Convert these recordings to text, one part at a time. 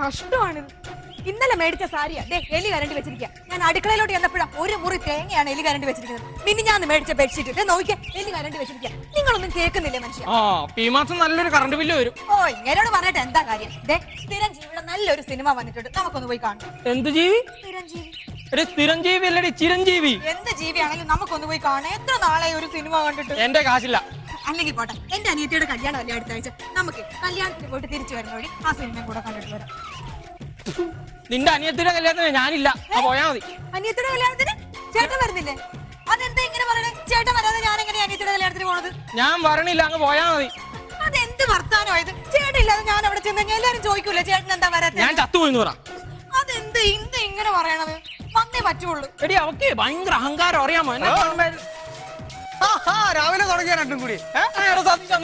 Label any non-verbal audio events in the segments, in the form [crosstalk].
കഷ്ടമാണ്. ഇന്നലെ മേടിച്ച സാരിയാ. ദേ എലി കരണ്ടി വെച്ചിരിക്കുക ഞാൻ അടുക്കളയിലോട്ട് ചെന്നപ്പോഴാ ഒരു മുറി തേങ്ങയാണ് എലി കരണ്ടി വെച്ചിരിക്കുന്നത്. പിന്നെ ഞാൻ മേടിച്ച ബെഡ്ഷീറ്റ് ദേ നോക്കിയാ എലി കരണ്ടി വെച്ചിരിക്കുക നിങ്ങളൊന്നും കേൾക്കുന്നില്ലേ മനുഷ്യ? ആ അപ്പൊ ഈ മാസം നല്ലൊരു കറണ്ട് ബില്ല് വരും. ഓ ഇങ്ങനോട് പറഞ്ഞിട്ട് എന്താ കാര്യം? ദേ സ്ഥിരം ജീവിയുടെ നല്ലൊരു സിനിമ വന്നിട്ടുണ്ട്. നമുക്കൊന്ന് പോയി കാണാം. എന്ത് ജീവി? സ്ഥിരം ജീവി. ഒരു സ്ഥിരം ജീവി അല്ലടി ചിരഞ്ജീവി. എന്ത് ജീവിയാണെങ്കിലും നമുക്കൊന്ന് പോയി കാണാം. എത്ര നാളെ ഒരു സിനിമ കണ്ടിട്ട്? എന്റെ കാശില്ല. അല്ലെങ്കിൽ പോട്ടെ എന്റെ അനിയത്തിയുടെ കല്യാണം അല്ലേ അടുത്ത ആഴ്ച. നമുക്ക് കല്യാണത്തിന് പോയിട്ട് തിരിച്ചു വരുന്ന വഴി ആ സിനിമ കൂടെ കണ്ടിട്ട് വരാം. നിന്റെ അനിയത്തിയുടെ കല്യാണത്തിന് ഞാനില്ല. പോയാ മതി. അനിയത്തിയുടെ കല്യാണത്തിന്? ചേട്ടൻ വരുന്നില്ലേ? അതെന്താ ഇങ്ങനെ പറയണേ? ചേട്ടൻ വരാതെ ഞാൻ എങ്ങനെ അനിയത്തിയുടെ കല്യാണത്തിന് പോണത്? ഞാൻ വരണില്ല അങ്ങ് പോയാ മതി. അതെന്ത് വർത്താനമായത്? ചേട്ടൻ ഇല്ലാതെ ഞാൻ അവിടെ ചെന്ന് എല്ലാരും ചോദിക്കൂല ചേട്ടൻ എന്താ വരാത്തെ? ഞാൻ ചത്തുപോയിന്ന് പറ. അതെന്ത് ഇന്ന് ഇങ്ങനെ പറയണത്? വന്നേ പറ്റുള്ളൂ. എടി അവക്ക് ഭയങ്കര അഹങ്കാരം അറിയാമോ? രാവിലെ തുടങ്ങിയ രണ്ടും കൂടി.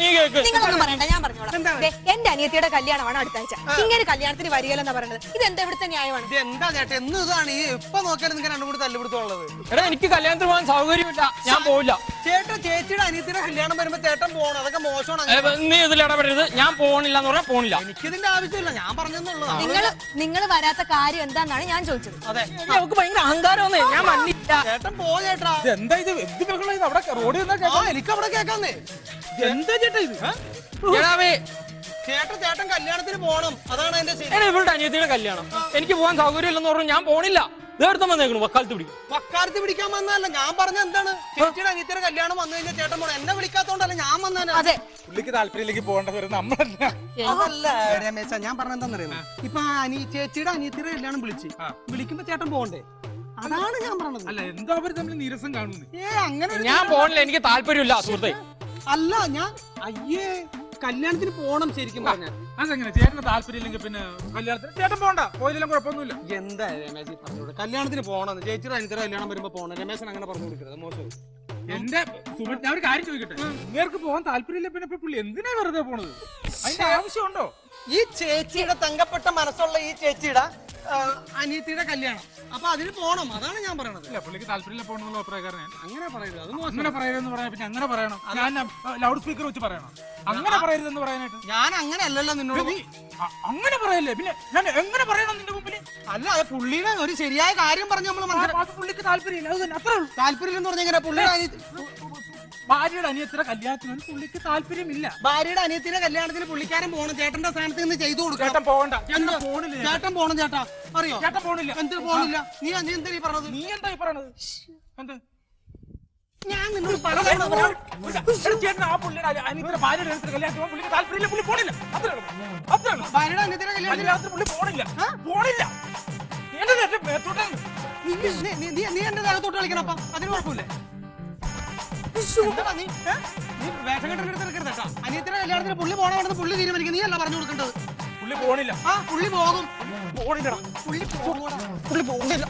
നീ കേക്ക്. നിങ്ങളൊന്നും പറയണ്ട ഞാൻ പറഞ്ഞോളാം. ദേ, എന്റെ അനിയത്തിയുടെ കല്യാണമാണ് അടുത്ത ആഴ്ച ഇങ്ങനെ കല്യാണത്തിന് വരികയില്ലെന്നാ പറയുന്നത് ഇത് എന്താ ഇവിടുത്തെ ന്യായമാണ്? ഇത് എന്താ ചേട്ടാ? എന്ന് ഇതാണ്. ഈ ഇപ്പൊ നോക്കിയാലും നിങ്ങൾക്ക് രണ്ടും കൂടി തല്ലുപിടുത്തമുള്ളത് എടാ എനിക്ക് കല്യാണത്തിന് പോകാൻ സൗകര്യമില്ല. ഞാൻ പോവില്ല. ചേട്ടൻ ചേച്ചിയുടെ അനിയത്തിന്റെ കല്യാണം വരുമ്പോ ചേട്ടൻ പോകണം അതൊക്കെ മോശമാണ് ഏ, നീ ഇതിൽ ഇടപെടരുത്. ഞാൻ പോണില്ല എന്ന് പറഞ്ഞാൽ പോണില്ല. എനിക്കിതിന്റെ ആവശ്യമില്ല. ഞാൻ പറഞ്ഞെന്നുള്ളതാണ്. നിങ്ങൾ നിങ്ങൾ വരാത്ത കാര്യം എന്താണെന്നാണ് ഞാൻ ചോദിച്ചത്. അതെ. അവക്ക് ഭയങ്കര അഹങ്കാരമെന്നേ. ഞാൻ മന്നില്ല ചേട്ടൻ പോ ചേട്ടാ? എന്താ ഇത്? എന്ത് ബഹളം ഇത്? അവിടെ റോഡിൽ നിന്നാ ആ എനിക്ക് അവിടെ കേക്കാന്നേ എന്താ ചേട്ടാ ഇത്? എടാവേ. ചേട്ടൻ ചേട്ടൻ കല്യാണത്തിന് പോണം. അതാണ് എന്റെ ശരി. എടാ ഇവളുടെ അനിയത്തിയുടെ കല്യാണം. എനിക്ക് പോകാൻ സൗകര്യം ഇല്ലെന്ന് പറഞ്ഞു ഞാൻ പോണില്ല. ഇതെടുത്ത വന്നേക്കണു വക്കാലത്ത് പിടിക്കും. വക്കാലത്ത് പിടിക്കാൻ വന്നതല്ല ഞാൻ പറഞ്ഞ എന്താണ്? ചേച്ചിയുടെ അനിയത്തിയുടെ കല്യാണം വന്നു കഴിഞ്ഞാൽ ചേട്ടൻ പോണ എന്നെ വിളിക്കാത്തോണ്ടല്ല ഞാൻ വന്നേനെ? അതെ. പുള്ളിക്ക് താല്പര്യത്തിലേക്ക് പോകേണ്ടവര് നമ്മളല്ല. അതല്ല. രമേശ ഞാൻ പറഞ്ഞ എന്താണെന്നറിയാമോ ഇപ്പൊ അനി ചേച്ചിയുടെ അനിയത്തിയുടെ കല്യാണം വിളിച്ച് വിളിക്കുമ്പോ ചേട്ടൻ പോകണ്ടേ? അതാണ് ഞാൻ പറഞ്ഞത്. അല്ല എന്താ അവർ തമ്മിൽ നീരസം കാണുന്നു. ഏ അങ്ങനെ ഞാൻ പോണില്ല എനിക്ക് താല്പര്യമില്ല സുഹൃത്തെ. അല്ല ഞാൻ അയ്യേ. കല്യാണത്തിന് പോണം ശരിക്കും പറഞ്ഞാൽ അതെങ്ങനെ? ചേട്ടന് താല്പര്യമില്ലെങ്കിൽ പിന്നെ കല്യാണത്തിന് ചേട്ടൻ പോണ്ട. പോയതിലും കുഴപ്പമൊന്നുമില്ല. എന്താ രമേശ് പറഞ്ഞോട് കല്യാണത്തിന് പോണം. ചേച്ചിയുടെ അനിയത്തിയുടെ കല്യാണം വരുമ്പോ പോണം. രമേശൻ അങ്ങനെ പറഞ്ഞു കൊടുക്കരുത്. മോശം. എന്റെ ഞാൻ ഒരു കാര്യം ചോദിക്കട്ടെ? ഇങ്ങേർക്ക് പോകാൻ താല്പര്യമില്ല പിന്നെ ഇപ്പൊ പുള്ളി എന്തിനാ വെറുതെ പോണത്? അതിന്റെ ആവശ്യമുണ്ടോ? ഈ ചേച്ചിയുടെ തങ്കപ്പെട്ട മനസ്സുള്ള ഈ ചേച്ചിയുടെ അനിയത്തിയുടെ കല്യാണം. അപ്പൊ അതിന് പോണം. അതാണ് ഞാൻ പറയണത്. ഇല്ല പുള്ളിക്ക് താല്പര്യമില്ല പോകണമെന്നുള്ള അഭിപ്രായക്കാരൻ അങ്ങനെ പറയരുത്. അത് മോശം. അങ്ങനെ പറയരുതെന്ന് പറയാൻ പിന്നെ അങ്ങനെ പറയണം. ഞാൻ ലൗഡ് സ്പീക്കർ വെച്ച് പറയണം. അങ്ങനെ പറയരുതെന്ന് പറയാനായിട്ട്. ഞാൻ അങ്ങനെ അല്ലല്ലോ നിന്നോട്. നീ അ- അങ്ങനെ പറയല്ലേ? പിന്നെ ഞാൻ എങ്ങനെ പറയണം നിന്റെ മുമ്പിൽ അല്ല അത് പുള്ളിയുടെ ഒരു ശരിയായ കാര്യം പറഞ്ഞു നമ്മൾ മനസ്സിലാക്കി പുള്ളിക്ക് താല്പര്യമില്ല. അത് തന്നെ അത്രേ ഉള്ളൂ. താല്പര്യം എന്ന് പറഞ്ഞാൽ എങ്ങനെ പുള്ളിയുടെ ഭാര്യയുടെ അനിയത്തിന്റെ കല്യാണത്തിന് പുള്ളിക്ക് താല്പര്യമില്ല. ഭാര്യയുടെ അനിയത്തിന്റെ കല്യാണത്തിന് പുള്ളിക്കാരൻ പോണം. ചേട്ടന്റെ സ്ഥാനത്ത് നിന്ന് ചെയ്തു കൊടുക്കും ചേട്ടൻ പോകണ്ട. ചേട്ടൻ? പോണില്ല. ചേട്ടൻ. പോണം ചേട്ടാ. അറിയോ? ചേട്ടൻ പോണില്ല. എന്തിനു പോണില്ല? നീ നീ എന്താ പറഞ്ഞത്? നീ എന്താ ഈ പറയണത് എന്ത്? ഞാൻ നിന്നോട് ചേട്ടൻ ആ പുള്ളിയുടെ ഭാര്യയുടെ കല്യാണത്തിന് പോകാൻ പുള്ളിക്ക് താല്പര്യമില്ല. പുള്ളി പോണില്ല. ഭാര്യയുടെ അനിയത്തിന്റെ കല്യാണത്തിന് പുള്ളി പോണില്ല. പോണില്ല. എന്റെ നീ- എന്റെ താഴത്തോട്ട് കളിക്കണം അപ്പൊ. അതിന് കുഴപ്പമില്ല. എന്താടാ നീ? ഏ? നീ വേഷം കെട്ടിട്ട് എടുക്കരുത് കേട്ടോ. അനിയത്തിന്റെ കല്യാണത്തിന് പുള്ളി പോകണമെന്ന് പുള്ളി തീരുമാനിക്കും നീ അല്ല പറഞ്ഞു കൊടുക്കേണ്ടത്? പുള്ളി പോണില്ല. ആ പുള്ളി പോകും. പോണില്ലടാ. പുള്ളി പോകൂടാ. പുള്ളി പോകുന്നില്ല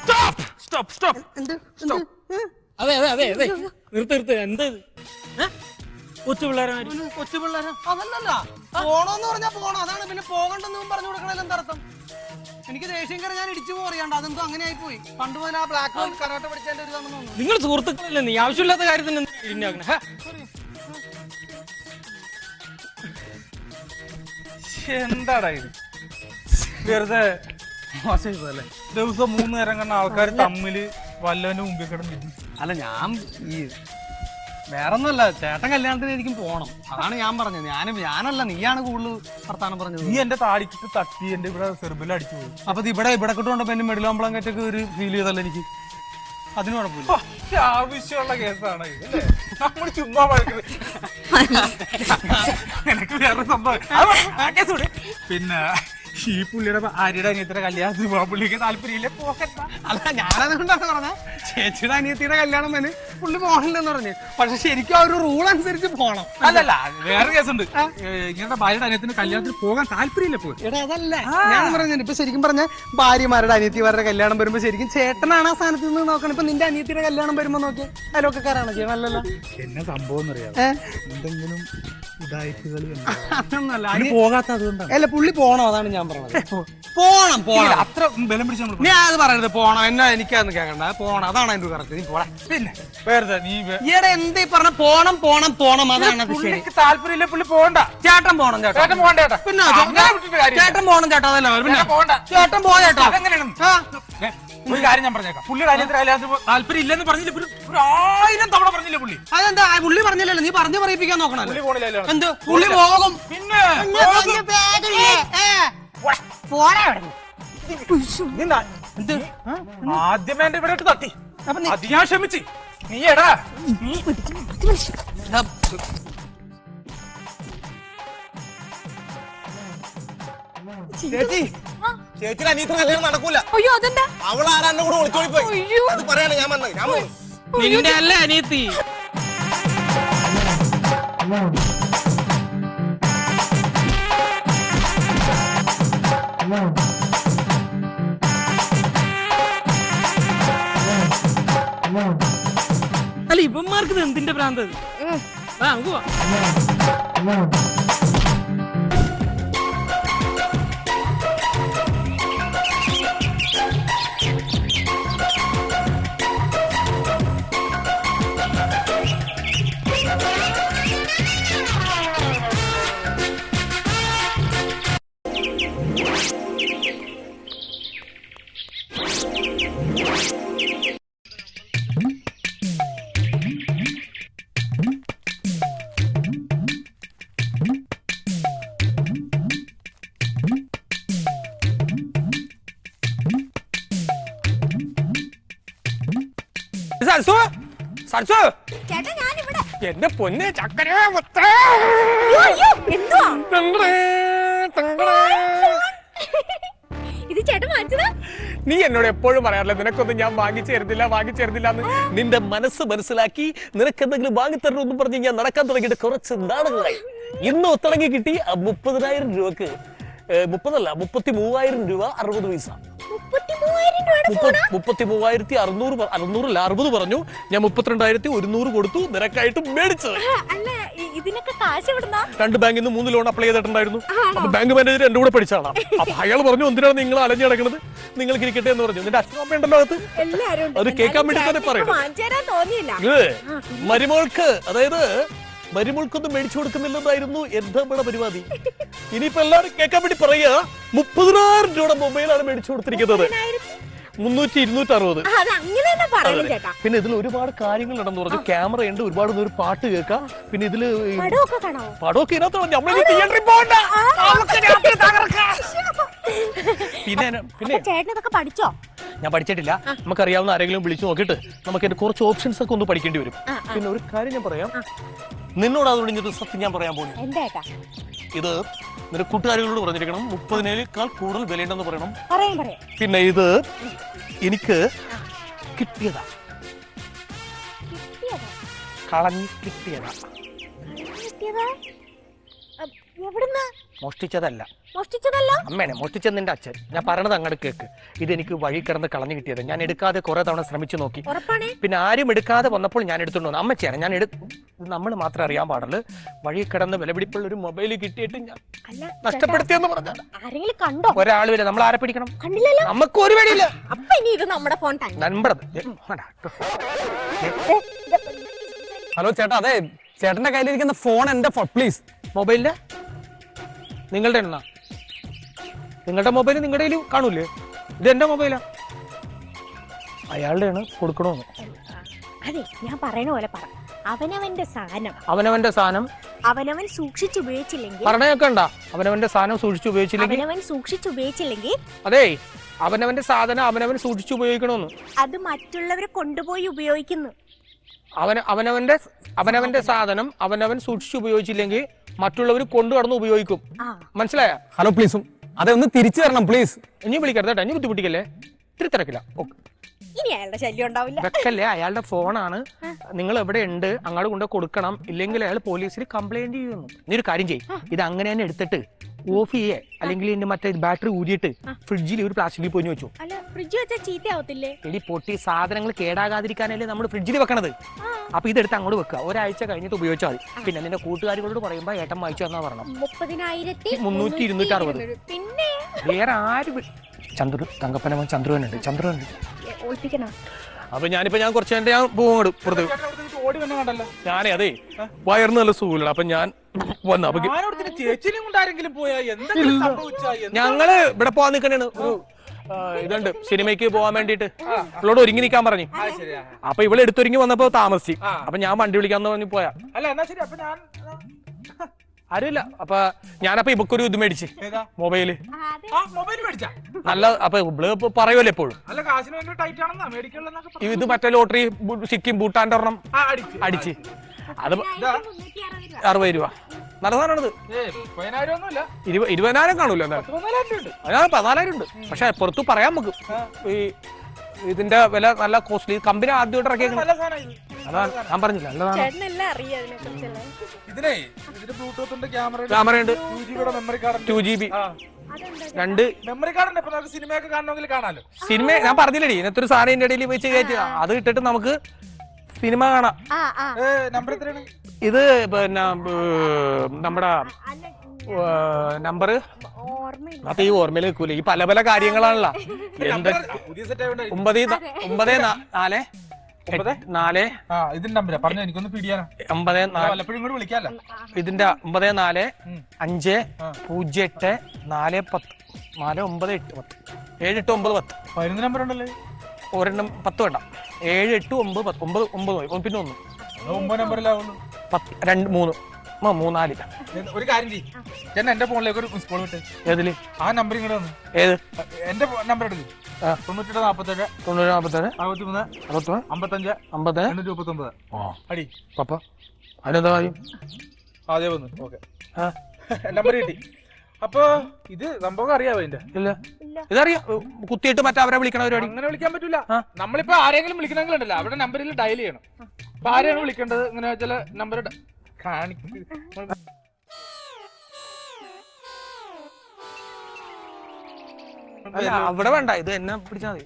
സ്റ്റോപ്പ് സ്റ്റോപ്പ് സ്റ്റോപ്പ് എന്ത്? എന്ത്? ഏ? അതെ അതെ അതെ അതെ. നിർത്ത് നിർത്ത്. എന്താ? ഇത് ഏ? കൊച്ചു പിള്ളേരാര് ഒരു കൊച്ചു പിള്ളേരെ? അതല്ലല്ല. പോണോന്ന് പറഞ്ഞാ പോണം. അതാണ് പിന്നെ പോകണ്ടെന്നും പറഞ്ഞു കൊടുക്കണല്ലോ എന്താ അർത്ഥം? എനിക്ക് ദേഷ്യം കയറി ഞാൻ ഇടിച്ചു പോറിയാണ്ട് അതെന്തോ അങ്ങനെ ആയി പോയി. പണ്ട് മുതൽ ആ ബ്ലാക്ക് ഹോൾ കരാട്ട പഠിച്ചതിന്റെ ഒരു ഇതാണെന്ന് തോന്നുന്നു. നിങ്ങൾ സുഹൃത്തുക്കളല്ലേ നീ? ആവശ്യമില്ലാത്ത കാര്യത്തിന് ഇന്നാക്കണേ എന്താടാ ഇത്? വെറുതെ മോശം ദിവസം മൂന്ന് നേരം കണ്ട ആൾക്കാർ തമ്മിൽ വല്ലവന്റെ മുമ്പിൽ കിടന്നിരുന്നു അല്ല ഞാൻ ഈ വേറൊന്നുമല്ല ചേട്ടൻ കല്യാണത്തിന് എനിക്കും പോണം. അതാണ് ഞാൻ പറഞ്ഞത്. ഞാനും ഞാനല്ല നീയാണ് കൂടുതൽ വർത്താനം പറഞ്ഞത്. നീ എന്റെ താടിക്കിട്ട് തട്ടി എന്റെ ഇവിടെ സെർബിൽ അടിച്ചു പോയി. അപ്പൊ ഇവിടെ ഇവിടെ കൊണ്ടുകൊണ്ടപ്പോ എന്റെ മെഡിലാമ്പളം കറ്റൊക്കെ ഒരു ഫീൽ ചെയ്തല്ലോ എനിക്ക്? അതിന് കുഴപ്പമില്ല. ആവശ്യമുള്ള കേസാണ് നമ്മൾ ചുമ്മാ വഴക്കുന്നത് [laughs] [laughs] എനിക്ക് വേറെ സംഭവം. പിന്നെ ഈ പുള്ളിയുടെ ആര്യയുടെ അനിയത്തിയുടെ കല്യാണത്തിന് പോകാൻ പുള്ളിക്ക് താല്പര്യമില്ല. പോക്കണ്ട അല്ല ഞാനതുകൊണ്ടാണ് പറഞ്ഞത് ചേച്ചിയുടെ അനിയത്തിയുടെ കല്യാണം തന്നെ പുള്ളി പോകണില്ലെന്ന് പറഞ്ഞു. പക്ഷെ ശരിക്കും ആ ഒരു റൂൾ അനുസരിച്ച് പോണം. അല്ലല്ല വേറെ കേസുണ്ട് ഇങ്ങനത്തെ ഭാര്യയുടെ അനിയത്തിന് കല്യാണത്തിന് പോകാൻ താല്പര്യമില്ല പോയി എടാ അതല്ല. ഞാൻ പറഞ്ഞു ഇപ്പൊ ശരിക്കും പറഞ്ഞ ഭാര്യമാരുടെ അനിയത്തിമാരുടെ കല്യാണം വരുമ്പോ ശരിക്കും ചേട്ടനാണ് ആ സ്ഥാനത്ത് നിന്ന് നോക്കണം. ഇപ്പൊ നിന്റെ അനിയത്തിയുടെ കല്യാണം വരുമ്പോ നോക്കി അയലോക്കാരാണ് ചെയ്യണല്ലോ എന്നെ സംഭവം എന്തെങ്കിലും പോകാത്ത അതുകൊണ്ടാണ് അല്ല പുള്ളി പോണോ അതാണ് ഞാൻ പറഞ്ഞത് പോണം പോണം. അത്ര ബലം പിടിച്ച് നമ്മൾ നീ അത് പറയരുത് പോണം. എന്നാ എനിക്കതൊന്നും കേൾക്കണ്ട പോണം. അതാണ് അതിന്റെ കറക്റ്റ് നീ പോടാ. പിന്നെ. വേറെ നീ ഈയിടെ എന്ത് പറഞ്ഞ? പോണം പോണം പോണം. അതാണ് അത് ശരി പുള്ളിക്ക് താല്പര്യമില്ല പുള്ളി പോണ്ട ചേട്ടൻ പോണം ചേട്ടാ. ചേട്ടൻ പോകണ്ട ചേട്ടാ. പിന്നെ അങ്ങനെ വിട്ടിട്ട് കാര്യമില്ല. ചേട്ടൻ പോണം ചേട്ടാ. അതല്ല പിന്നെ ചേട്ടൻ പോകണ്ട. ചേട്ടൻ പോ ചേട്ടാ. അതെങ്ങനെയാണ്? ആ. ഏ, ഒരു കാര്യം ഞാൻ പറഞ്ഞേക്കാം. പുള്ളിയുടെ കാര്യത്തിൽ അതിനകത്ത് താല്പര്യം ഇല്ലെന്ന് പറഞ്ഞില്ല. പുള്ളി ഒരു ആയിരം തവണ പറഞ്ഞില്ലേ പുള്ളി. അതെന്താ? ആ പുള്ളി പറഞ്ഞില്ലല്ലോ. നീ പറഞ്ഞു പറയിപ്പിക്കാൻ നോക്കണല്ലോ. പുള്ളി പോണില്ലല്ലോ. എന്ത്? പുള്ളി പോകും. പിന്നെ പിന്നെ പറഞ്ഞ പേടില്ലേ? ഏ. എന്ത്? ആദ്യമേ എന്റെ ഇവിടെ തട്ടി. അപ്പൊ നീ- അത് ഞാൻ ക്ഷമിച്ച്. നീ എടാ. ചേച്ചി. ചേച്ചിയുടെ അനിയത്തിന് കല്യാണം നടക്കൂല. അയ്യോ അതെന്താ? അവൾ ആരാണ്ട് കൂടെ ഒളിച്ചോടി പോയി. അയ്യോ. അത് പറയാണ് ഞാൻ വന്നത്. ഞാൻ നിന്റെ അല്ലേ അനിയത്തി? ഇവന്മാർക്ക് എന്തിന്റെ ഭ്രാന്ത് ആ നമുക്ക് പോവാം. സരസു ചേട്ടാ ഇവിടെ എന്റെ പൊന്നെ ചക്കര ഇത് ചേട്ടൻ വാങ്ങിച്ചതാ? നീ എന്നോട് എപ്പോഴും പറയാറില്ല നിനക്കൊന്നും ഞാൻ വാങ്ങിച്ചു തരുന്നില്ല വാങ്ങിച്ചു തരുന്നില്ല എന്ന് നിന്റെ മനസ്സ് മനസ്സിലാക്കി നിനക്ക് എന്തെങ്കിലും വാങ്ങിത്തരണമെന്ന് പറഞ്ഞ് ഞാൻ നടക്കാൻ തുടങ്ങിയിട്ട് കുറച്ച് നാളുകളായി. ഇന്ന് ഒത്തിളങ്ങി കിട്ടി മുപ്പതിനായിരം രൂപക്ക്. മുപ്പതല്ല മുപ്പത്തി മൂവായിരം രൂപ അറുപത് പൈസ. മുപ്പത്തി മൂവായിരത്തി അറുന്നൂറ് അറുന്നൂറില്ല അറുപത് പറഞ്ഞു. ഞാൻ മുപ്പത്തിരണ്ടായിരത്തി ഒരുന്നൂറ് കൊടുത്തു നിനക്കായിട്ട് മേടിച്ചത്. രണ്ട് ബാങ്കിൽ നിന്ന് മൂന്ന് ലോൺ അപ്ലൈ ചെയ്തിട്ടുണ്ടായിരുന്നു. അപ്പൊ ബാങ്ക് മാനേജർ എന്റെ കൂടെ പഠിച്ചാണ് അപ്പൊ അയാൾ പറഞ്ഞു എന്തിനാണ് നിങ്ങൾ അലഞ്ഞു നടക്കുന്നത്? നിങ്ങൾ ഇരിക്കട്ടെ എന്ന് പറഞ്ഞു. നിന്റെ അച്ഛനമ്മ ഉണ്ടല്ലോ അകത്ത്. അത് കേൾക്കാൻ വേണ്ടി തന്നെ പറയും മരുമോൾക്ക് അതായത് മരുമോൾക്കൊന്നും മേടിച്ചു കൊടുക്കുന്നില്ലെന്നായിരുന്നു എന്താ പരിപാടി? ഇനിയിപ്പോ എല്ലാവരും കേൾക്കാൻ വേണ്ടി പറയാ മുപ്പതിനായിരം രൂപയുടെ മൊബൈലാണ് മേടിച്ചു കൊടുത്തിരിക്കുന്നത്. മുന്നൂറ്റി ഇരുന്നൂറ്റി അറുപത് പിന്നെ ഇതിൽ ഒരുപാട് കാര്യങ്ങൾ നടന്നു. പറഞ്ഞു ക്യാമറ ഉണ്ട് ഒരുപാട് ഒരു പാട്ട് കേൾക്കാം. പിന്നെ ഇതിൽ പടമൊക്കെ ഇതിനകത്താണ് തിയേറ്ററിൽ പോകണ്ട. പിന്നെ പിന്നെ ചേട്ടനൊക്കെ പഠിച്ചോ? ഞാൻ പഠിച്ചിട്ടില്ല. നമുക്കറിയാവുന്ന ആരെങ്കിലും വിളിച്ചു നോക്കിയിട്ട് നമുക്ക് എന്റെ കുറച്ച് ഓപ്ഷൻസ് ഒക്കെ ഒന്ന് പഠിക്കേണ്ടി വരും. പിന്നെ ഒരു കാര്യം ഞാൻ പറയാം. നിന്നോട് അതുകൊണ്ട് സത്യം ഞാൻ പറയാൻ പോകുന്നു ഇത് നിന്റെ കൂട്ടുകാരികളോട് പറഞ്ഞിരിക്കണം മുപ്പതിനേക്കാൾ കൂടുതൽ വിലയുണ്ടെന്ന് പറയണം. പറയാം പറയാം. പിന്നെ ഇത് എനിക്ക് കിട്ടിയതാ. കിട്ടിയതാ? കളഞ്ഞ് കിട്ടിയതാ. എവിടുന്ന്? മോഷ്ടിച്ചതല്ല. മോഷ്ടിച്ചതല്ല? അമ്മേനെ മോഷ്ടിച്ചത് നിന്റെ അച്ഛൻ. ഞാൻ പറയണത് അങ്ങോട്ട് കേക്ക്. ഇത് എനിക്ക് വഴി കിടന്ന് കളഞ്ഞു കിട്ടിയത്. ഞാൻ എടുക്കാതെ കുറെ തവണ ശ്രമിച്ചു നോക്കി. ഉറപ്പാണേ? പിന്നെ ആരും എടുക്കാതെ വന്നപ്പോൾ ഞാൻ എടുത്തോണ്ട് വന്നു. അമ്മച്ചിയാണ് ഞാൻ എടു നമ്മൾ മാത്രം അറിയാൻ പാടുള്ളൂ. വഴി കിടന്ന് വിലപിടിപ്പുള്ള ഒരു മൊബൈൽ കിട്ടിയിട്ട് ഞാൻ അല്ല നഷ്ടപ്പെടുത്തിയെന്ന് പറഞ്ഞ. ആരെങ്കിലും കണ്ടോ? ഒരാൾ വരെ നമ്മൾ ആരെ പിടിക്കണം? കണ്ടില്ലല്ലോ? നമുക്ക് ഒരു വഴിയില്ല. അപ്പൊ ഇനി ഇത് നമ്മുടെ ഫോൺ തന്നെ നമ്പറത് ഹലോ ചേട്ടാ അതെ ചേട്ടന്റെ കയ്യിലിരിക്കുന്ന ഫോൺ എന്റെ ഫോൺ പ്ലീസ് മൊബൈലിന്റെ? നിങ്ങളുടെ എണ്ണ നിങ്ങളുടെ മൊബൈൽ നിങ്ങളുടെ കയ്യിൽ കാണൂലേ ഇത് എന്റെ മൊബൈലാ അയാളുടെയാണ് കൊടുക്കണമെന്ന് അതെ ഞാൻ പറയണ പോലെ പറ. അവനവന്റെ സാധനം. അവനവന്റെ സാധനം. അവനവൻ സൂക്ഷിച്ചുപയോഗിച്ചില്ലെങ്കിൽ പറഞ്ഞൊക്കെ ഉണ്ടാ അവനവന്റെ സാധനം സൂക്ഷിച്ചു ഉപയോഗിച്ചില്ലെങ്കിൽ അവനവൻ സൂക്ഷിച്ചുപയോഗിച്ചില്ലെങ്കിൽ അതെ അവനവന്റെ സാധനം അവനവൻ സൂക്ഷിച്ചു ഉപയോഗിക്കണമെന്ന് അത് മറ്റുള്ളവരെ കൊണ്ടുപോയി ഉപയോഗിക്കുന്നു. അവന അവനവന്റെ അവനവന്റെ സാധനം അവനവൻ സൂക്ഷിച്ചു ഉപയോഗിച്ചില്ലെങ്കിൽ മറ്റുള്ളവർ കൊണ്ടു കടന്ന് ഉപയോഗിക്കും. ആ. മനസ്സിലായ? ഹലോ പ്ലീസും അതെ ഒന്ന് തിരിച്ചു തരണം പ്ലീസ് ഇനി വിളിക്കരുത് കേട്ടോ. ഇനി ബുദ്ധിമുട്ടിക്കല്ലേ? ഇത്തിരി തിരക്കില്ല ഓക്കെ. ഇനി അയാളുടെ ശല്യം ഉണ്ടാവില്ല. വെക്കല്ലേ? അയാളുടെ ഫോണാണ്. നിങ്ങൾ എവിടെ ഉണ്ട്? അങ്ങോട്ട് കൊണ്ട് കൊടുക്കണം. ഇല്ലെങ്കിൽ അയാൾ പോലീസിൽ കംപ്ലൈന്റ് ചെയ്യുന്നു. നീ ഒരു കാര്യം ചെയ്യും. ഇത് അങ്ങനെ തന്നെ എടുത്തിട്ട് ഓഫ് ചെയ്യേ. അല്ലെങ്കിൽ ഇതിന്റെ മറ്റേ ബാറ്ററി ഊരിയിട്ട് ഫ്രിഡ്ജിൽ ഒരു പ്ലാസ്റ്റിക്കിൽ പൊഞ്ഞു വെച്ചു. അല്ല ഫ്രിഡ്ജ് വെച്ചാൽ ചീത്തയാവത്തില്ലേ? എടി പൊട്ടി സാധനങ്ങൾ കേടാകാതിരിക്കാനല്ലേ നമ്മൾ ഫ്രിഡ്ജിൽ വെക്കണത്? അപ്പൊ ഇതെടുത്ത് അങ്ങോട്ട് വെക്കുക ഒരാഴ്ച കഴിഞ്ഞിട്ട് ഉപയോഗിച്ചാൽ മതി. പിന്നെ നിന്റെ കൂട്ടുകാരികളോട് പറയുമ്പോൾ ഏട്ടൻ വായിച്ചു എന്നാ പറഞ്ഞു മുപ്പതിനായിരത്തി മുന്നൂറ്റി ഇരുന്നൂറ്റി അറുപത്. വേറെ ആര് ചന്ദ്രു തങ്കപ്പന ചന്ദ്രുവനുണ്ട്. ചന്ദ്രുവനുണ്ട്. ഒളിപ്പിക്കണോ? അപ്പൊ ഞാനിപ്പോ ഞാൻ കുറച്ച് എന്റെ ഞാൻ പോകും പുറത്ത്. ചേട്ടൻ അവിടുന്ന് ഇങ്ങോട്ട് ഓടി വന്നെ കണ്ടല്ലോ. ഞാനേ അതെ വയറിന് നല്ല സുഖമില്ല അപ്പൊ ഞാൻ വന്നു അപ്പൊ കൊണ്ട് ആരെങ്കിലും പോയാ? എന്ത്? ഞങ്ങൾ ഇവിടെ പോവാൻ നിക്കണേണ് ഒരു ഇതുണ്ട്. സിനിമയ്ക്ക് പോവാൻ വേണ്ടിട്ട് ഇവളോട് ഒരുങ്ങി നിൽക്കാൻ പറഞ്ഞു. അപ്പൊ ഇവൾ എടുത്തൊരുങ്ങി വന്നപ്പോ താമസിച്ചു. അപ്പൊ ഞാൻ വണ്ടി വിളിക്കാന്ന് പറഞ്ഞു പോയാ. അല്ല എന്നാ ശരി അപ്പൊ ഞാൻ ആരുമില്ല. അപ്പൊ ഞാനപ്പൊ ഒരു ഇത് മേടിച്ച്. ഏതാ? മൊബൈൽ. ആ മൊബൈൽ മേടിച്ചാ? നല്ല അപ്പൊ ഇവൾ ഇപ്പൊ പറയുമല്ലോ എപ്പോഴും. അല്ല കാശിന് ഭയങ്കര ടൈറ്റ് ആണെന്നാ. മേടിക്കണെന്നൊക്കെ ഇത് മറ്റേ ലോട്ടറി സിക്കിം ബൂട്ടാന്റെ ഒരെണ്ണം. ആ അടിച്ച്. അത്. അറുപത് രൂപ. നല്ല സാധനമാണിത്. ഇരുപതിനായിരം കാണൂല എന്തായാലും. പതിനാലായിരം ഉണ്ട്. പക്ഷെ പുറത്ത് പറയാൻ നമുക്ക്. ഈ ഇതിന്റെ വില നല്ല കോസ്റ്റ്ലി കമ്പനി ആദ്യമായിട്ട് ഇറക്കിയേക്കുന്നത് നല്ല സാധനം ഇത്. അതാണ് ഞാൻ പറഞ്ഞില്ല നല്ലതാണ്. ചേട്ടനെല്ലാം അറിയാം ഇതിനെ ക്യാമറ ഉണ്ട് camera memory card two G B ആ. രണ്ട്. മെമ്മറി കാർഡ് ഉണ്ട് ഇപ്പൊ നമുക്ക് സിനിമയൊക്കെ കാണണമെങ്കിൽ കാണാലോ. സിനിമ ഞാൻ പറഞ്ഞില്ലടി. ഇന്നത്തെ ഒരു സാധനം എന്റെ ഇടയിൽ വെച്ച് കയറ്റി. അത് ഇട്ടിട്ട് നമുക്ക് സിനിമ കാണാം. ആ ആ. നമ്പർ എത്രയാണ്? ഇത് പിന്നെ ഏർ, നമ്മുടെ നമ്പർ ഓർമ്മയില്ല. അത് ഈ ഓർമ്മയിൽ വെക്കൂല ഈ പല പല കാര്യങ്ങളാണല്ലോ. [laughs] എന്ത് പുതിയ സെറ്റ് ആയതുകൊണ്ട് ഒമ്പത് ഒമ്പത് നാല്? ഇതിന്റെ ഒമ്പത് നാല്. അഞ്ച്. പൂജ്യം എട്ട് നാല് പത്ത്. നാല് ഒമ്പത് എട്ട് പത്ത്. ഏഴ് എട്ട് ഒമ്പത് പത്ത്. പതിനൊന്ന് നമ്പർ ഉണ്ടല്ലേ? ഒരെണ്ണം പത്ത് വേണ്ട. ഏഴ് എട്ട് ഒമ്പത് പത്ത്. ഒമ്പത് ഒമ്പത്. പിന്നെ ഒന്ന്. ഒമ്പത് നമ്പറിലാവുള്ളൂ പത്ത് രണ്ട് മൂന്ന്. ആ, മൂന്നാൽ. ഒരു കാര്യം ചെയ്യ്. ചേട്ടൻ എന്റെ ഫോണിലേക്ക് ഒരു മിസ് കോൾ വിട്ട് ഏതിൽ? ആ നമ്പർ ഇങ്ങോട്ട് വന്നു ഏത്? എന്റെ നമ്പർ എടുക്ക്. തൊണ്ണൂറ്റെട്ട് നാപ്പത്തേഴ്. തൊണ്ണൂറ് നാൽപ്പത്തേഴ് അറുപത്തി മൂന്ന് അറുപത്തൊന്ന് അമ്പത്തഞ്ച്. അമ്പത്തേഴ് എണ്ണൂറ്റി മുപ്പത്തി ഒമ്പത് ആ. അടി. പപ്പ അതിനെന്താ കാര്യം? അതേ വന്നു ഓക്കെ. ആ. [laughs] നമ്പർ കിട്ടി. അപ്പൊ ഇത് സംഭവം അറിയാവോ എന്റെ ഇല്ല. ഇതറിയാം. കുത്തിയിട്ട് മറ്റവരെ വിളിക്കണ പരിപാടി. അങ്ങനെ വിളിക്കാൻ പറ്റൂല. നമ്മളിപ്പോ ആരെങ്കിലും വിളിക്കണമെങ്കിൽ ഉണ്ടല്ലോ അവിടെ നമ്പറിൽ ഡയൽ ചെയ്യണം. അപ്പൊ ആരെയാണ് വിളിക്കേണ്ടത്? ഇങ്ങനെ ചില നമ്പർ കാണിക്കും അല്ല അവിടെ വേണ്ട. ഇത് എന്നെ പിടിച്ചാ മതി.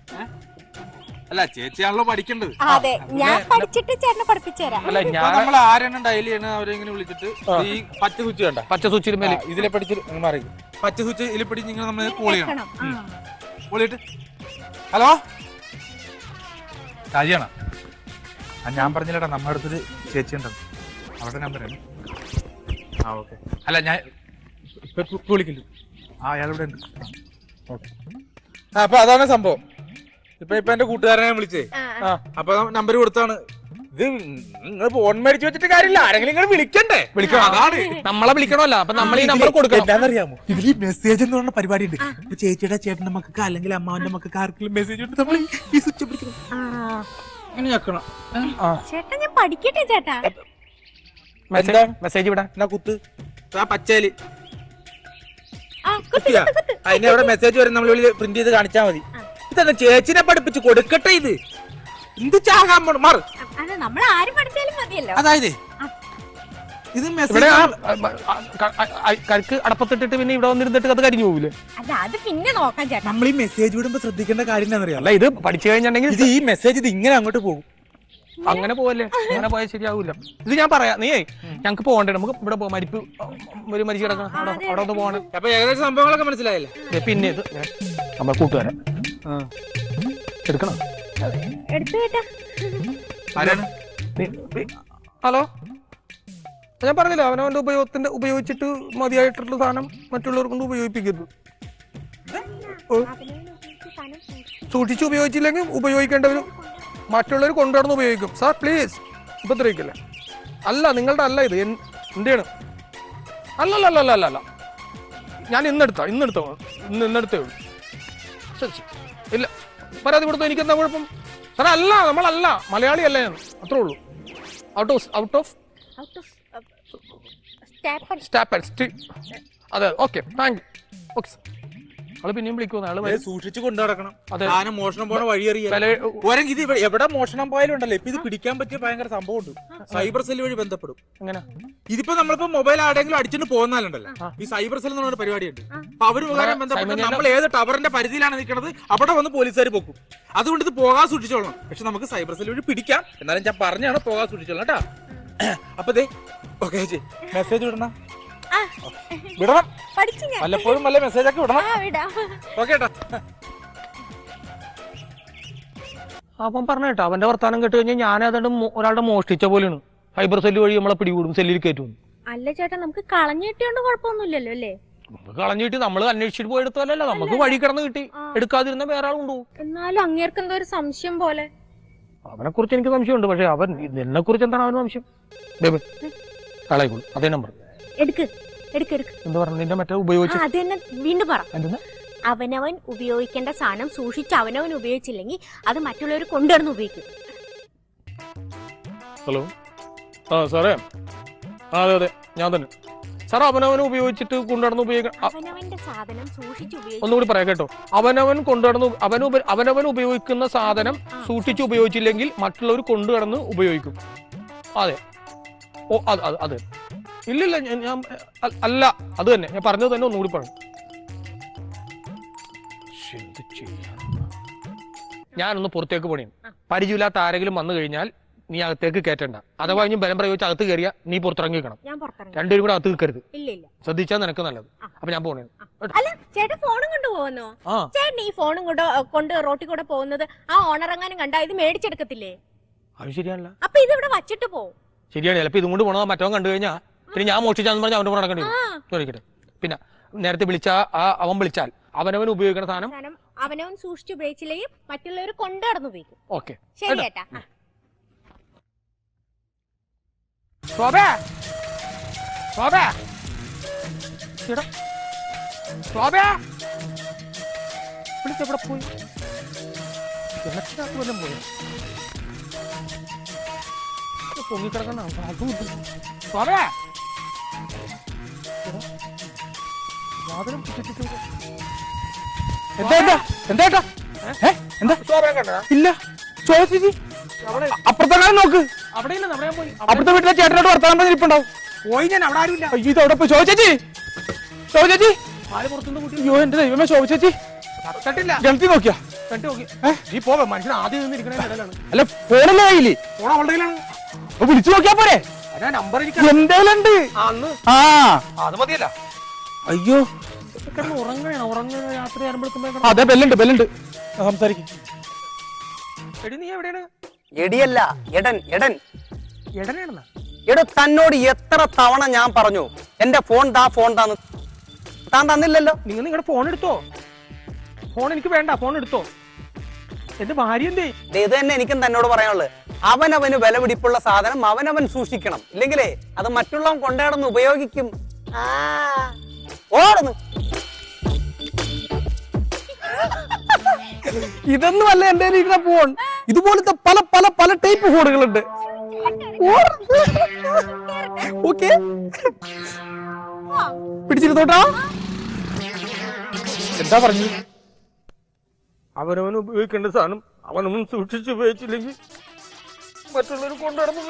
അല്ല ചേച്ചിയാണല്ലോ പഠിക്കേണ്ടത്. അതെ. ഞാൻ പഠിച്ചിട്ട് ചേട്ടനെ പഠിപ്പിച്ചു തരാം അല്ല ഞാൻ നമ്മൾ ആരെണ്ണം ഡയൽ ആണ് അവരെ ഇങ്ങനെ വിളിച്ചിട്ട് ഈ പച്ച സ്വിച്ച് വേണ്ട പച്ച സൂച്ചിന് മേലെ. ഇതിലെ പഠിച്ച് അങ്ങ് മാറി. പച്ച സ്വിച്ച് ഇതിൽ പിടിച്ച് ഇങ്ങനെ നമ്മൾ കോൾ ചെയ്യണം. ചെയ്തിട്ട്. ഹലോ കാര്യമാണ് ഞാൻ പറഞ്ഞില്ലടാ നമ്മുടെ അടുത്തൊരു ചേച്ചി ഉണ്ടെന്ന്. അവരുടെ നമ്പറാണ്. ആ ഓക്കെ. അല്ല ഞാൻ ഇപ്പൊ വിളിക്കില്ല ആ അയാൾ ഇവിടെ ഉണ്ട്. ഓക്കെ. അപ്പൊ അതാണ് സംഭവം. ഇപ്പൊ ഇപ്പൊ എന്റെ കൂട്ടുകാരനെ ഞാൻ വിളിച്ചേ. ആ, ആ. അപ്പൊ നമ്പർ കൊടുത്താണ്. ഇത് നിങ്ങൾ ഫോൺ മേടിച്ചു വെച്ചിട്ട് കാര്യമില്ല. ആരെങ്കിലും നിങ്ങൾ വിളിക്കണ്ടേ? വിളിക്കണം അതാണ്. നമ്മളെ വിളിക്കണമല്ല. അപ്പൊ നമ്മൾ ഈ നമ്പർ കൊടുക്കണം. എന്താണെന്നറിയാമോ? ഇതിൽ ഈ മെസ്സേജ് എന്ന് പറഞ്ഞ പരിപാടി ഉണ്ട് ഇപ്പൊ ചേച്ചിയുടെ ചേട്ടന്റെ മക്കൾക്ക് അല്ലെങ്കിൽ അമ്മാവന്റെ മക്കൾക്ക് ആർക്കെങ്കിലും മെസ്സേജ് ഉണ്ട് നമ്മൾ ഈ സ്വിച്ച് പിടിക്കണം ആ. ചേട്ടാ ഞാൻ പഠിക്കട്ടെ ചേട്ടാ? മെസ്സേജ് വിടാ എന്നാ കുത്ത്? ആ പച്ചേൽ. ആ, കുത്ത്, കുത്തിയാ? കുത്ത്, കുത്ത്. അതിന് അവിടെ മെസ്സേജ് വരും നമ്മൾ പ്രിന്റ് ചെയ്ത് കാണിച്ചാ മതി. ഇതെന്താ ചേച്ചിനെ പഠിപ്പിച്ച് കൊടുക്കട്ടെ ഇത്? എന്ത് ചാകാൻ മാറ്. അതായത് ഇത് ഇവിടെ കഴുക്ക് അടപ്പത്തിട്ടിട്ട് പിന്നെ ഇവിടെ വന്നിരുന്നിട്ട് അത് കരിഞ്ഞു പോവില്ല അല്ല അത് പിന്നെ നോക്കാൻ ചേട്ടാ. നമ്മൾ ഈ മെസ്സേജ് വിടുമ്പോ ശ്രദ്ധിക്കേണ്ട കാര്യം എന്താണെന്നറിയാം? അല്ല ഇത് പഠിച്ചു കഴിഞ്ഞിട്ടുണ്ടെങ്കിൽ ഇത് ഈ മെസ്സേജ് ഇത് ഇങ്ങനെ അങ്ങോട്ട് പോകും. അങ്ങനെ പോവല്ലേ? അങ്ങനെ പോയാൽ ശരിയാവൂല. ഇത് ഞാൻ പറയാം. നീ ഞങ്ങക്ക് പോകണ്ടേ? നമുക്ക് ഇവിടെ പോകാം മരിപ്പ് ഒരു മരിച്ചു കിടക്കണം അവിടെ അവിടെ ഒന്ന് പോകണം. അപ്പൊ ഏകദേശം സംഭവങ്ങളൊക്കെ മനസ്സിലായില്ലേ? ദേ പിന്നെ ഇത് നമ്മൾ കൂട്ടുകാരൻ എടുക്കണം. എടുത്തു കേട്ടാ. ആരാണ്? നീ- നീ- ഹലോ? ഞാൻ പറഞ്ഞില്ല അവനവന്റെ ഉപയോഗത്തിന്റെ ഉപയോഗിച്ചിട്ട് മതിയായിട്ടുള്ള സാധനം മറ്റുള്ളവർ കൊണ്ട് ഉപയോഗിപ്പിക്കരുത്. ഓ, സൂക്ഷിച്ച് ഉപയോഗിച്ചില്ലെങ്കിൽ ഉപയോഗിക്കേണ്ടവരും മറ്റുള്ളവർ കൊണ്ടുവന്ന് ഉപയോഗിക്കും. സാർ പ്ലീസ് ഉപദ്രവിക്കില്ല? അല്ല നിങ്ങളുടെ അല്ല ഇത്. എൻ- എന്റെയാണ് അല്ലല്ല അല്ല അല്ല അല്ല ഞാൻ ഇന്നെടുത്താ ഇന്നെടുത്തോ. ഇന്ന് ഇന്നെടുത്തേ ഉള്ളൂ. ശരി ശരി. ഇല്ല. പരാതി കൊടുത്തു? എനിക്ക് എന്താ കുഴപ്പം? സാറേ അല്ല നമ്മളല്ല. മലയാളി അല്ല ഞാൻ. അത്രേ ഉള്ളൂ. ഔട്ട് ഓഫ് ഔട്ട് ഓഫ് സ്റ്റാപ്പ് സ്റ്റാപ്പ് സ്റ്റി അതെ okay thank you okay sir ആൾ പിന്നെയും വിളിക്കുന്നു ആൾ. സൂക്ഷിച്ചു കൊണ്ടു നടക്കണം. സാധനം മോഷണം പോണ വഴി അറിയാം ഇത് എവിടെ മോഷണം പോയാലും ഉണ്ടല്ലോ ഇപ്പൊ ഇത് പിടിക്കാൻ പറ്റിയ ഭയങ്കര സംഭവം ഉണ്ട് സൈബർ സെൽ വഴി ബന്ധപ്പെടും. അങ്ങനെ ഇതിപ്പോ നമ്മളിപ്പോ മൊബൈൽ ആടെങ്കിലും അടിച്ചിട്ട് പോകുന്നാലുണ്ടല്ലോ ഈ സൈബർ സെൽ എന്ന് പറഞ്ഞ പരിപാടിയുണ്ട്. അപ്പൊ അവർ മുഖാരം ബന്ധപ്പെട്ട് നമ്മൾ ഏത് ടവറിന്റെ പരിധിയിലാണ് നിൽക്കുന്നത് അവിടെ വന്ന് പോലീസുകാർ പൊക്കും. അതുകൊണ്ട് ഇത് പോകാൻ സൂക്ഷിച്ചോളണം. പക്ഷെ നമുക്ക് സൈബർ സെൽ വഴി പിടിക്കാം. എന്നാലും ഞാൻ പറഞ്ഞാണ് പോകാൻ സൂക്ഷിച്ചോളണം കേട്ടാ. അപ്പൊ ദേ ഓക്കെ മെസ്സേജ് വിടണ? വിടണം. പഠിച്ചു ഞാൻ. വല്ലപ്പോഴും വല്ല മെസ്സേജ് ഒക്കെ വിടണം. ആ വിടാം. ഓക്കെ അവൻ പറഞ്ഞ കേട്ടോ അവന്റെ വർത്താനം കേട്ട് കഴിഞ്ഞാൽ ഞാൻ അതുകൊണ്ട് ഒരാളുടെ മോഷ്ടിച്ച പോലെയാണ്. ഫൈബർ സെല്ല് വഴി നമ്മളെ പിടികൂടും സെല്ലിൽ കയറ്റും അല്ല ചേട്ടാ നമുക്ക് കളഞ്ഞു കിട്ടിയോണ്ട് കുഴപ്പമൊന്നുമില്ലല്ലോ അല്ലേ? നമുക്ക് കളഞ്ഞിട്ട് നമ്മൾ അന്വേഷിച്ചിട്ട് പോയി നമുക്ക് വഴി കിടന്ന് കിട്ടി. എടുക്കാതിരുന്ന വേറെ കൊണ്ടുപോകും. എന്നാലും അങ്ങേർക്ക് എന്തോ ഒരു സംശയം പോലെ. അവനെ കുറിച്ച് എനിക്ക് സംശയമുണ്ട് പക്ഷെ അവൻ എന്നെ കുറിച്ച് എന്താണ് അവന് സംശയം? ബേബി കളയിക്കോളൂ അതേ നമ്പർ എടുക്ക് എടുക്ക് എടുക്ക്. എന്ത് പറഞ്ഞു നിന്റെ മറ്റേ ഉപയോഗിച്ചു. അത് തന്നെ. വീണ്ടും പറ. എന്തെന്ന് അവനവൻ ഉപയോഗിക്കേണ്ട സാധനം സൂക്ഷിച്ച് അവനവൻ ഉപയോഗിച്ചില്ലെങ്കിൽ അത് മറ്റുള്ളവർ കൊണ്ടുവന്ന് ഉപയോഗിക്കും. ഹലോ. ആ സാറേ. ആ അതെ അതെ. ഞാൻ തന്നെ. സാർ അവനവൻ ഉപയോഗിച്ചിട്ട് കൊണ്ടുനടന്ന് ഉപയോഗിക്കണം അവനവന്റെ സാധനം സൂക്ഷിച്ച് ഉപയോഗിക്കും. ഒന്നുകൂടി പറയാം കേട്ടോ. അവനവൻ കൊണ്ടുനടന്ന് അവൻ ഉപ- അവനവൻ ഉപയോഗിക്കുന്ന സാധനം സൂക്ഷിച്ച് ഉപയോഗിച്ചില്ലെങ്കിൽ മറ്റുള്ളവർ കൊണ്ടുനടന്ന് ഉപയോഗിക്കും. അതെ. ഓ അത് അത് അതെ. ഇല്ലില്ല ഞാൻ- അല്ല അത് തന്നെ. ഞാൻ പറഞ്ഞത് തന്നെ ഒന്നുകൂടി പറഞ്ഞു? ഞാനൊന്ന് പുറത്തേക്ക് പണിയും പരിചയമില്ലാത്ത ആരെങ്കിലും വന്നു കഴിഞ്ഞാൽ നീ അകത്തേക്ക് കയറ്റണ്ട അഥവാ ഇനി ബലം പ്രയോഗിച്ച് അകത്ത് കയറിയ നീ പുറത്തിറങ്ങി വെക്കണം ഞാൻ പുറത്തിറങ്ങി. രണ്ടുപേരും കൂടെ അകത്ത് നിൽക്കരുത് ശ്രദ്ധിച്ചാൽ നിനക്ക് നല്ലത്. അപ്പൊ ഞാൻ പോണേ. അല്ല ചേട്ടൻ ഫോണും കൊണ്ട് പോകുന്നോ ആ. ചേട്ടൻ ഈ ഫോണും കൊണ്ട് കൊണ്ട് റോട്ടിൽ കൂടെ പോകുന്നത് ആ ഓണർ എങ്ങാനും കണ്ടാ? ഇത് മേടിച്ചെടുക്കത്തില്ലേ? അത് ശരിയാണല്ല. അപ്പൊ ഇത് ഇവിടെ വച്ചിട്ട് പോകും ശരിയാണ്. ചിലപ്പോ ഇതും കൊണ്ട് പോണോ മറ്റവൻ കണ്ടു കഴിഞ്ഞാൽ പിന്നെ ഞാൻ മോഷിച്ചാന്ന് പറഞ്ഞാൽ അവന്റെ കൂടെ നടക്കേണ്ടി വരും. ചോദിക്കട്ടെ. പിന്നെ നേരത്തെ വിളിച്ച ആ അവൻ വിളിച്ചാൽ അവനവൻ ഉപയോഗിക്കുന്ന സാധനം സാധനം അവനവൻ സൂക്ഷിച്ച് ഉപയോഗിച്ചില്ലെങ്കിൽ മറ്റുള്ളവർ കൊണ്ടു നടന്ന് ഉപയോഗിക്കും. ഓക്കെ. ശരി ചേട്ടാ. ആ. ശോഭേ! ശോഭേ! എടാ. ശോഭേ! വിളിച്ചെവിടെ പോയി? കിണറ്റിനകത്ത് വല്ലതും പോയോ? ഇത് പൊങ്ങിക്കിടക്കണ അതും ഇതും. ശോഭേ! എടാ, വാതിലും കുറ്റിച്ചിട്ട് എന്താ എന്താ എന്താ ഏട്ടാ? ഏ? എന്താ? ഇല്ല. ചോദിച്ചു അപ്പുറത്തെങ്ങാനും നോക്ക്. അവിടെ ഇല്ല നമ്മുടെ അപ്പുറത്തെ വീട്ടിലെ ചേട്ടനോട് വർത്താനം പറഞ്ഞിരിപ്പുണ്ടാവും പോയി ഞാൻ അവിടെ ആരുമില്ല. അയ്യോ ഇത് അവിടെ പോയി. ചോദിച്ചേച്ചി ചോദിച്ചേച്ചി അയ്യോ എന്റെ ദൈവമേ ചോദിച്ചേച്ചി ഗണത്തി നോക്കിയാ? നീ പോവേ മനുഷ്യൻ ആദ്യം അല്ല ഫോണിലെ കയ്യിൽ? ഫോൺ അവളുടെ കയ്യിലാണ്. വിളിച്ചു നോക്കിയാ പോരെ? നമ്പർ എന്തേലുണ്ട്? അന്ന്. ആ. അത് മതിയല്ല. അയ്യോ. കിടന്ന് ഉറങ്ങണോ ഉറങ്ങുന്ന രാത്രി ആരംഭിക്കുമ്പോ അതെ ബെല്ലുണ്ട് ബെല്ലുണ്ട് സംസാരിക്കും. എടി നീ എവിടെയാണ്? എടിയല്ല എടൻ എടൻ. എടനാണെന്നാ? എടോ തന്നോട് എത്ര തവണ ഞാൻ പറഞ്ഞു എന്റെ ഫോൺ താ ഫോൺ താന്ന് താൻ തന്നില്ലല്ലോ. നിങ്ങൾ നിങ്ങളുടെ ഫോൺ എടുത്തോ? ഫോൺ എനിക്ക് വേണ്ട ഫോൺ എടുത്തോ. എന്റെ ഭാര്യ എന്തേ? ദേ ഇത് തന്നെ എനിക്കും തന്നോട് പറയാനുള്ളത്. അവനവന് വില പിടിപ്പുള്ള സാധനം അവനവൻ സൂക്ഷിക്കണം. ഇല്ലെങ്കിലേ അത് മറ്റുള്ളവൻ കൊണ്ടുനടന്ന് ഉപയോഗിക്കും. ആ, ഓടുന്നു. ഇതൊന്നും അല്ല എന്റെ ഇരിക്കുന്ന ഫോൺ. ഇതുപോലത്തെ പല പല പല ടൈപ്പ് ഫോണുകളുണ്ട്. ഓക്കെ. പിടിച്ചിരുന്നോട്ടാ. എന്താ പറഞ്ഞു അവനവൻ ഉപയോഗിക്കേണ്ട സാധനം അവനവൻ സൂക്ഷിച്ചു ഉപയോഗിച്ചില്ലെങ്കിൽ മറ്റുള്ളവർ കൊണ്ടുനടന്നു